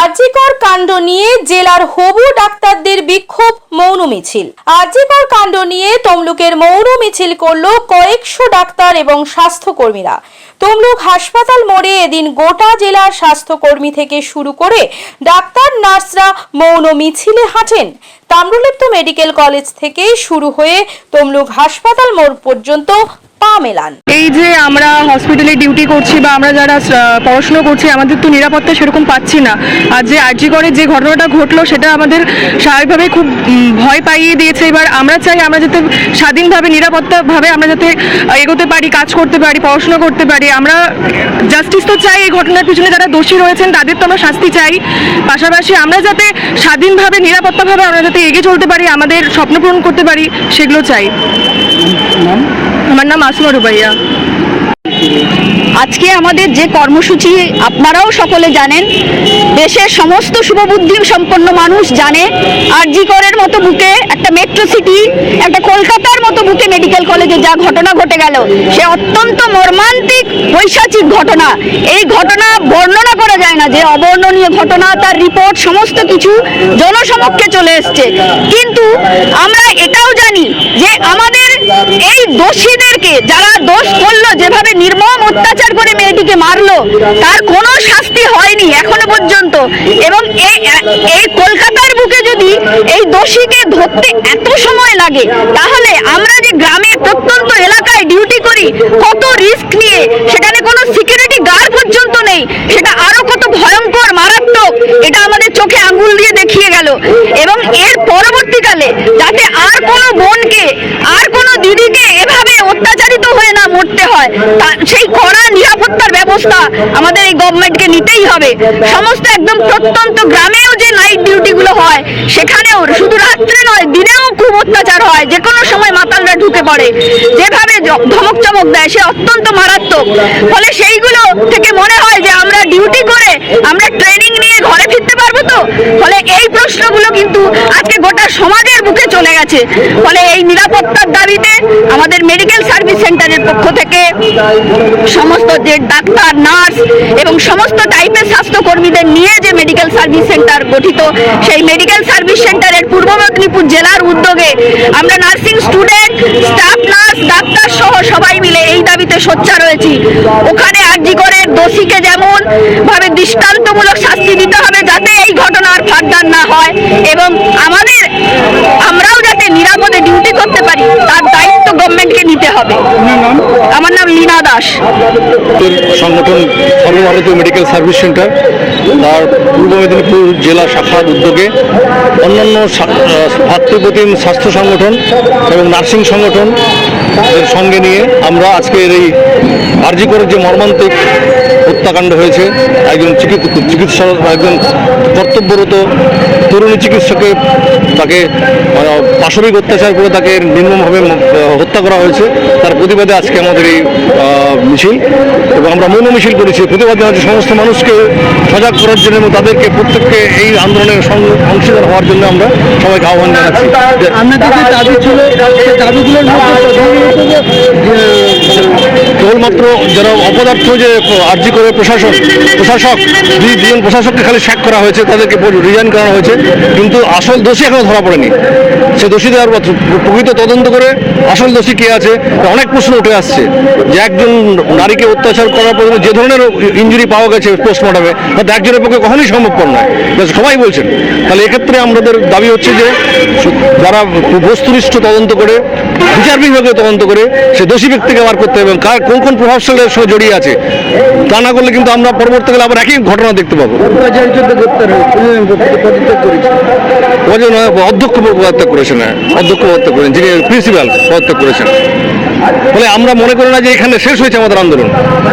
আরজিকর কাণ্ড নিয়ে জেলার হবু ডাক্তারদের বিক্ষোভ মৌন মিছিল। আরজিকর কাণ্ড নিয়ে তমলুকের মৌন মিছিল করল কয়েকশো ডাক্তার এবং স্বাস্থ্যকর্মীরা। তমলুক হাসপাতাল মোড়ে এদিন গোটা জেলার স্বাস্থ্যকর্মী থেকে শুরু করে ডাক্তার, নার্সরা মৌন মিছিলে হাঁটেন। তাম্রলিপ্ত মেডিকেল কলেজ থেকে শুরু হয়ে তমলুক হাসপাতাল মোড় পর্যন্ত পা মেলান। এই যে আমরা হসপিটালে ডিউটি করছি বা আমরা যারা পড়াশুনো করছি, আমাদের তো নিরাপত্তা সেরকম পাচ্ছি না। আর যে আরজি করে যে ঘটনাটা ঘটলো, সেটা আমাদের স্বাভাবিকভাবে খুব ভয় পাইয়ে দিয়েছে। এবার আমরা চাই আমরা যাতে স্বাধীনভাবে, নিরাপত্তাভাবে আমরা যাতে এগোতে পারি, কাজ করতে পারি, পড়াশোনা করতে পারি। আমরা জাস্টিস তো চাই এই ঘটনার পিছনে যারা দোষী রয়েছেন তাদের তো আমরা শাস্তি চাই। পাশাপাশি আমরা যাতে স্বাধীনভাবে নিরাপত্তাভাবে আমরা যাতে এগিয়ে চলতে পারি আমাদের স্বপ্ন পূরণ করতে পারি সেগুলো চাই। আমার নাম আসমা রুবাইয়া আজকে আমাদের যে কর্মসূচি আপনারাও সকলে জানেন, দেশের সমস্ত শুভবুদ্ধি সম্পন্ন মানুষ জানে আরজি করের মতো বুকে একটা মেট্রো সিটি একটা কলকাতার মতো বুকে মেডিকেল কলেজে যা ঘটনা ঘটে গেল, সে অত্যন্ত মর্মান্তিক পৈশাচিক ঘটনা। এই ঘটনা বর্ণনা করা যায় না যে অবর্ণনীয় ঘটনা, তার রিপোর্ট সমস্ত কিছু জনসমক্ষে চলে এসছে। কিন্তু আমরা এটাও জানি যে আমাদের এই দোষীদেরকে, যারা দোষ করল, যেভাবে নির্মম অত্যাচার করে মেয়েটিকে মারলো, তার কোনো শাস্তি হয়নি এখনও পর্যন্ত। এবং এই কলকাতার বুকে যদি এই দোষীকে ধরতে এত সময় লাগে, তাহলে আমরা যে গ্রামের প্রত্যন্ত এলাকায় ডিউটি করি, কত রিস্ক নিয়ে, সেখানে কোনো সিকিউরিটি গার্ড পর্যন্ত নেই, সেটা আরও কত ভয়ঙ্কর, মারাত্মক, এটা আমাদের চোখে আঙ্গুল দিয়ে দেখিয়ে গেল। এবং এর পরবর্তীকালে, যাতে আর কোনো বোনকে, আর কোনো দিদিকে এভাবে অত্যাচারিত হয়ে না মরতে হয়। সেই কড়া নিরাপত্তার ব্যবস্থা আমাদের এই গভর্নমেন্টকে নিতেই হবে। সমস্ত একদম প্রত্যন্ত গ্রামেও যে নাইট ডিউটিগুলো হয়, সেখানেও শুধু রাত্রে নয়, দিনেও খুব অত্যাচার হয়। যে কোনো সময় মাতালরা ঢুকে পড়ে। যেভাবে ধমক চমক দেয়, সে অত্যন্ত মারাত্মক। ফলে সেইগুলো থেকে মনে হয় যে আমরা ডিউটি করে আমরা ট্রেনিং নিয়ে ঘরে ফিরতে পারব তো? ফলে এই প্রশ্নগুলো কিন্তু আজকে গোটা সমাজের বুকে চলে গেছে। ফলে এই নিরাপত্তার দাবিতে আমাদের মেডিকেল সার্ভিস সেন্টারের পক্ষ থেকে সমস্ত যে ডাক্তার নার্স এবং সমস্ত টাইপের স্বাস্থ্যকর্মীদের নিয়ে যে মেডিকেল সার্ভিস সেন্টার গঠিত, সেই মেডিকেল সার্ভিস সেন্টারের পূর্ব মেদিনীপুর জেলার উদ্যোগে আমরা nursing student staff nurse doctor সহ সবাই মিলে এই দাবিতে সোচ্চার হয়েছি। ওখানে আরজি করে দোষীকে যেমন ভাবে দৃষ্টান্তমূলক শাস্তি দিতে হবে, যাতে এই ঘটনা না হয় এবং আমাদের আমরাও যাতে নিরাপদে ডিউটি করতে পারি তার দায়িত্ব গভর্নমেন্টকে নিতে হবে। আমার নাম লীনা দাস। সংগঠন সর্বভারতীয় মেডিকেল সার্ভিস সেন্টার তার পূর্ব মেদিনীপুর জেলা শাখার উদ্যোগে অন্যান্য ভাতৃপ্রতিম স্বাস্থ্য সংগঠন এবং নার্সিং সংগঠন সঙ্গে নিয়ে আমরা আজকের এই আরজি করে যে মর্মান্তিক হত্যাকাণ্ড হয়েছে। একজন চিকিৎ- চিকিৎসক একজন কর্তব্যরত তরুণী চিকিৎসকে তাকে মানে, পাশবিক অত্যাচার করে তাকে নির্মমভাবে হত্যা করা হয়েছে। তার প্রতিবাদে আজকে আমাদের এই মিছিল। এবং আমরা মৌন মিছিল করেছি। প্রতিবাদে জানাচ্ছি সমস্ত মানুষকে সজাগ করার জন্য এবং তাদেরকে প্রত্যেককে এই আন্দোলনের অংশীদার হওয়ার জন্য আমরা সবাইকে আহ্বান জানাচ্ছি। যে কেবলমাত্র যারা অপদার্থ যে আর্জি করে প্রশাসন প্রশাসক, দুই দুজন প্রশাসককে খালি স্যাক করা হয়েছে, তাদেরকে রিজাইন করানো হয়েছে, কিন্তু আসল দোষী এখনও ধরা পড়েনি। সে দোষীদের আর প্রকৃত তদন্ত করে আসল দোষী কে আছে অনেক প্রশ্ন উঠে আসছে। যে একজন নারীকে অত্যাচার করার পর যে ধরনের ইঞ্জুরি পাওয়া গেছে পোস্টমর্টমে তাতে একজনের পক্ষে কখনোই সম্ভবপর নয়। সবাই বলছেন। তাহলে এক্ষেত্রে আমাদের দাবি হচ্ছে যে, যারা বস্তুনিষ্ঠ তদন্ত করে বিচার বিভাগে তদন্ত করে সে দোষী ব্যক্তিকে বার করতে হবে এবং কার কোন কোন প্রভাবশালীর সঙ্গে জড়িয়ে আছে তা না করলে কিন্তু আমরা পরবর্তীকালে আবার একই ঘটনা দেখতে পাবো। অধ্যক্ষ পদত্যাগ করেছেন হ্যাঁ, অধ্যক্ষ পদত্যাগ করেছেন যিনি প্রিন্সিপাল পদত্যাগ করেছেন। ফলে আমরা মনে করি না যে এখানে শেষ হয়েছে আমাদের আন্দোলন।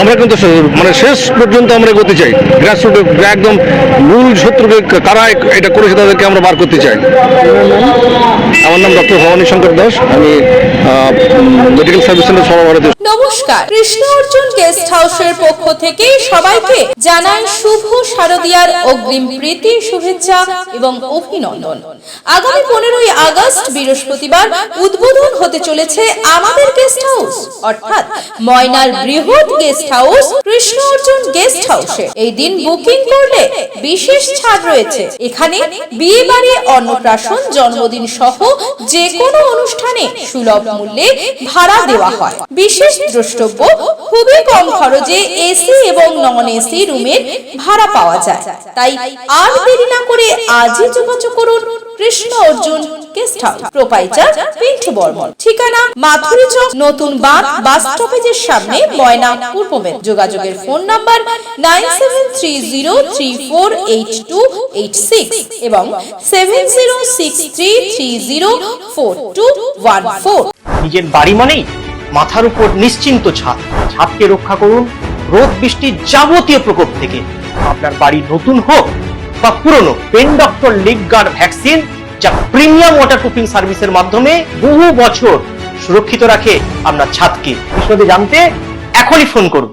আমরা কিন্তু মানে শেষ পর্যন্ত আমরা এগোতে চাই। গ্রাসরুট একদম মূল শত্রুকে কারা এটা করেছে তাদেরকে আমরা বার করতে চাই। আমার নাম ডক্টর ভবানী শঙ্কর দাস আমি মেডিকেল সার্ভিস সেন্টার সর্বভারতীয় নমস্কার। কৃষ্ণ অর্জুন গেস্ট হাউসের পক্ষ থেকে সবাইকে জানাই শুভ শারদ শারদিয়ার অগ্রিম প্রীতি, শুভেচ্ছা এবং অভিনন্দন। আগামী পনেরোই আগস্ট বৃহস্পতিবার উদ্বোধন হতে চলেছে আমাদের গেস্ট হাউস অর্থাৎ ময়নার বৃহৎ গেস্ট হাউস কৃষ্ণ হাউসে এই দিন বুকিং করলে বিশেষ ছাড় রয়েছে। এখানে বিয়ে বাড়ি অন্নপ্রাশন, জন্মদিন সহ যে কোনো অনুষ্ঠানে সুলভ মূল্যে ভাড়া দেওয়া হয়। বিশেষ দ্রষ্টব্য, খুবই কম খরচে এসি এবং নন এসি রুমের ভাড়া পাওয়া যায়। তাই আর দেরি না করে আজই যোগাযোগ করুন Krishna Arjun guest house proprietor Pintu Barman. ঠিকানা মাথুরি চক, নতুন বাঁধ, বাস স্টপেজের সামনে ময়না পূর্ব যোগাযোগের phone number nine seven three zero three four eight two eight six এবং seven zero six three three zero four two one four. নিজের বাড়ি মানেই মাথার উপর নিশ্চিন্ত ছাদ ছাদকে রক্ষা করুন রোদ বৃষ্টির যাবতীয় প্রকোপ থেকে। আপনার বাড়ি নতুন হোক বা পুরনো, pen doctor leak guard vaccine যা প্রিমিয়াম ওয়াটারপ্রুফিং সার্ভিসের মাধ্যমে বহু বছর সুরক্ষিত রাখে আপনার ছাদকে। জানতে এখনই ফোন করুন।